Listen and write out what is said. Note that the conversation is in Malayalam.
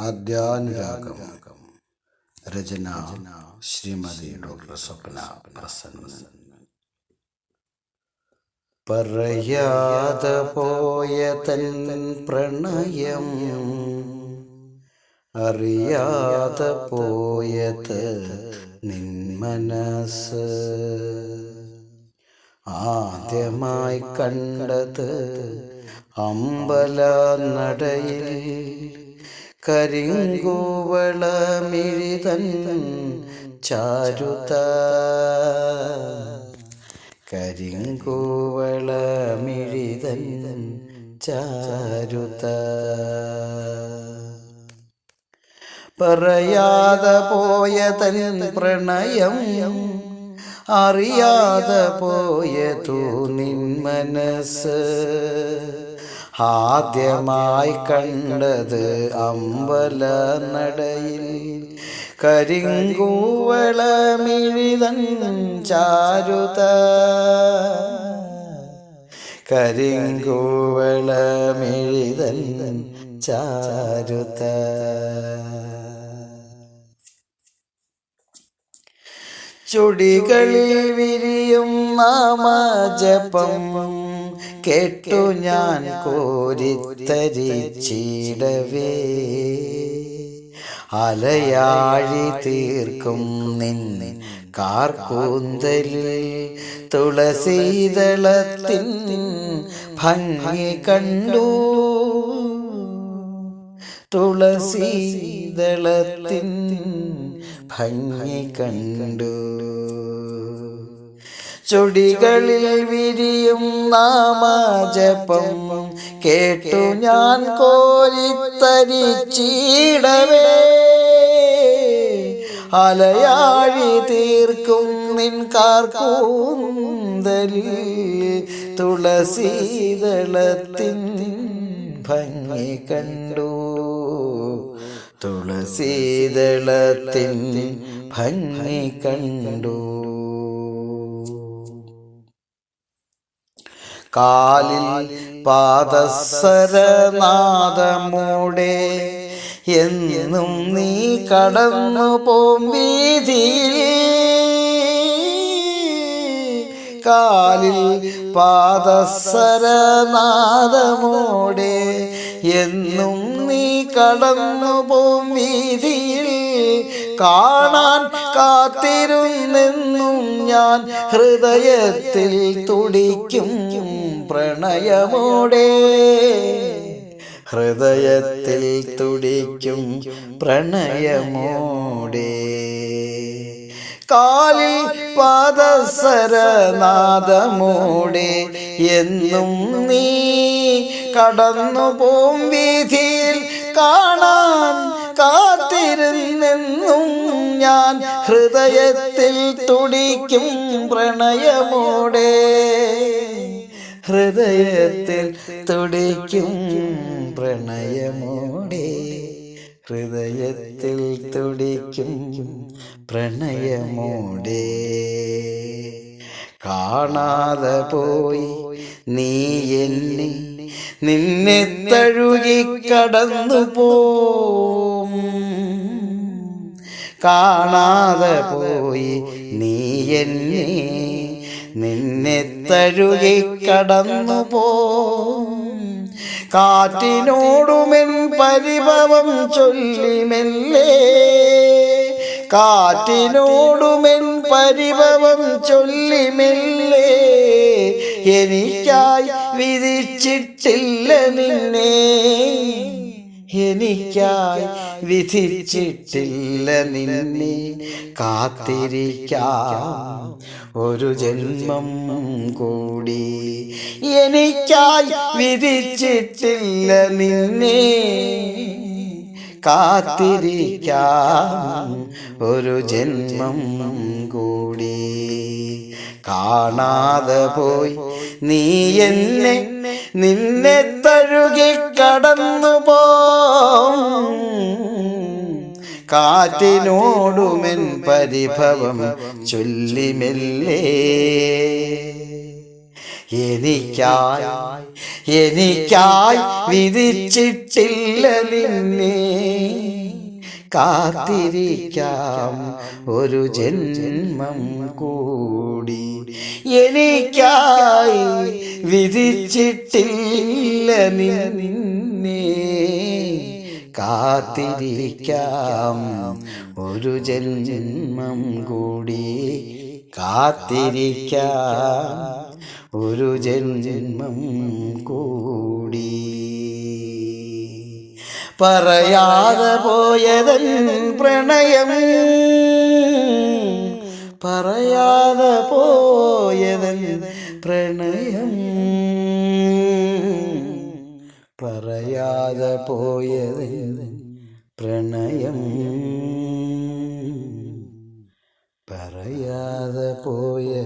ആദ്യാനുരാഗം. രചന ശ്രീമതി ഡോക്ടർ സ്വപ്ന പ്രസന്ന പറയാതെ പോയ തൻ പ്രണയം അറിയാത പോയത് നിൻ മനസ്സ്. ആദ്യമായി കണ്ടത് അമ്പല നടയിൽ കരിങ്കൂവള മിഴിതൻ ചാരുത. കരിങ്കൂവളമിഴിതൻ ചാരുത. പറയാതെ പോയതൻ പ്രണയം അറിയാതെ പോയതു നിൻ മനസ്സ്. ആദ്യമായി കണ്ടത് അമ്പല നടയിൽ കരിങ്കൂവളമിഴിതൻ ചാരുത. കരിങ്കൂവളമിഴിതൻ ചാരുത. ചുടികളിൽ വിരിയും നാമജപം കേട്ടു ഞാൻ കോരിത്തരിച്ചിടവേ. അലയാഴി തീർക്കും നിന്നെ കാർക്കൂന്തലിൽ. തുളസീതളത്തിൻ ഭംഗി കണ്ടു. തുളസീതളത്തിൻ ഭംഗി കണ്ടു. ചുടികളിൽ വിരിയും നാമജപം. കേട്ടു ഞാൻ കോരിത്തരിച്ചിടവേ അലയാഴി തീർക്കും നിൻ കാർക്കൂന്തലിൽ. തുളസീതളത്തിൻ ഭംഗി കണ്ടു. തുളസീതളത്തിൻ ഭംഗി കണ്ടു. കാലിൽ പാദസരനാദമൂടെ എന്നും നീ കടന്നു പോം കാലിൽ പാദസരനാദമോടെ എന്നും നീ കടന്നു പോം കാണാൻ കാത്തിരുന്നെന്നും ഞാൻ ഹൃദയത്തിൽ തുടിക്കും. പ്രണയമോടെ ഹൃദയത്തിൽ തുടിക്കും പ്രണയമോടെ. കാലിൽ പാദസരനാദമോടെ എന്നും നീ കടന്നു പോം വീതിയിൽ കാണാൻ കാത്തിരുന്നെന്നും ഞാൻ ഹൃദയത്തിൽ തുടിക്കും പ്രണയമോടെ. ഹൃദയത്തിൽ തുടിക്കും പ്രണയമോടെ. ഹൃദയത്തിൽ തുടിക്കും പ്രണയമോടെ. കാണാതെ പോയി നീ എന്നെ നിന്നെ തഴുകി കടന്നു പോം കാണാതെ പോയി നീ എന്നെ നിന്നെ തഴുകി കടന്നു പോ കാറ്റിനോടുമെൻ പരിഭവം ചൊല്ലിമെല്ലേ. കാറ്റിനോടുമെൻ പരിഭവം ചൊല്ലിമെല്ലേ. എനിക്കായി വിധിച്ചിട്ടില്ല നിന്നെ. എനിക്കായി വിധിച്ചിട്ടില്ല നിന്നെ. കാത്തിരിക്കാം. ഒരു ജന്മം കൂടി. എനിക്കായി വിധിച്ചിട്ടില്ല നിന്നെ. കാത്തിരിക്കാം. ഒരു ജന്മം കൂടി. കാണാതെ പോയി നീ എന്നെ നിന്നെ തഴുകി കടന്നു പോ കാറ്റിനോടുമെൻ പരിഭവം ചൊല്ലിമെല്ലേ. എനിക്കായി എനിക്കായി വിധിച്ചിട്ടില്ല നിന്നെ. കാത്തിരിക്കാം ഒരു ജന്മം കൂടി. എനിക്കായി വിധിച്ചിട്ടില്ല നിന്നെ. കാത്തിരിക്കാം. ഒരു ജന്മം കൂടി കാത്തിരിക്കാം. ഒരു ജന്മം കൂടി. പറയാതെ പോയതൻ പ്രണയം. പറയാതെ പോയതൻ പ്രണയം. പറയാതെ പോയത് പ്രണയം. പറയാതെ പ്രണയം